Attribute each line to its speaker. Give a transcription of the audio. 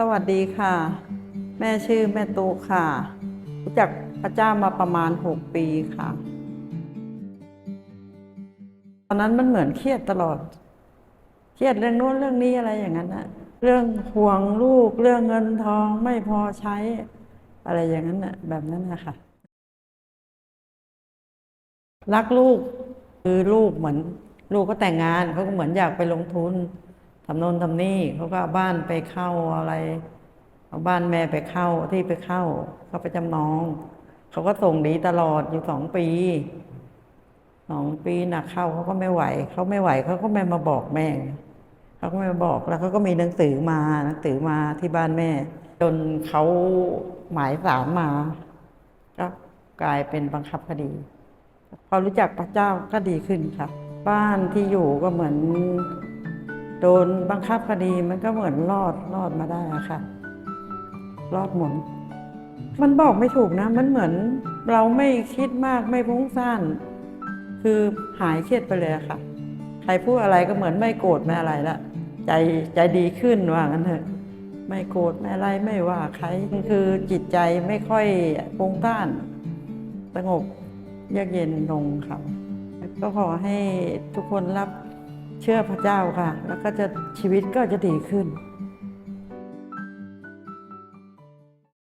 Speaker 1: สวัสดีค่ะ แม่ชื่อแม่ตูค่ะ รู้จักพระเจ้ามาประมาณหกปีค่ะ ตอนนั้นมันเหมือนเครียดตลอด เครียดเรื่องโน้นเรื่องนี้อะไรอย่างนั้นนะเรื่องห่วงลูกเรื่องเงินทองไม่พอใช้ อะไรอย่างนั้นนะแบบนั้นนะคะรักลูกคือลูกเหมือน ลูกก็แต่งงานเขาก็เหมือนอยากไปลงทุน ทำโน่นทำนี่เขาก็เอาบ้านไปเข้าอะไรเอาบ้านแม่ไปเข้าที่ไปเข้า เขาไปจำนอง เขาก็ส่งดีตลอดอยู่สองปีสองปีหนักเข้าเขาก็ไม่ไหว เขาไม่ไหวเขาก็ไม่มาบอกแม่เขาก็ไม่มาบอกแล้วเขาก็มีหนังสือมาหนังสือมาที่บ้านแม่ จนเขาหมายสารมาก็กลายเป็นบังคับคดี พอรู้จักพระเจ้าก็ดีขึ้นค่ะบ้านที่อยู่ก็เหมือน โดนบังคับคดีมันก็เหมือนรอดรอดมาได้อะค่ะ รอดหมุน มันบอกไม่ถูกนะ มันเหมือนเราไม่คิดมากไม่พุ่งซ่านคือหายเครียดไปเลยค่ะ ใครพูดอะไรก็เหมือนไม่โกรธไม่อะไรละใจใจดีขึ้นว่างั้นเถอะไม่โกรธไม่อะไรไม่ว่าใครคือจิตใจไม่ค่อยพุ่งซ่านสงบเยือกเย็นลงค่ะ ก็ขอให้ทุกคนรับ เชื่อพระเจ้าค่ะ แล้วก็จะชีวิตก็จะดีขึ้น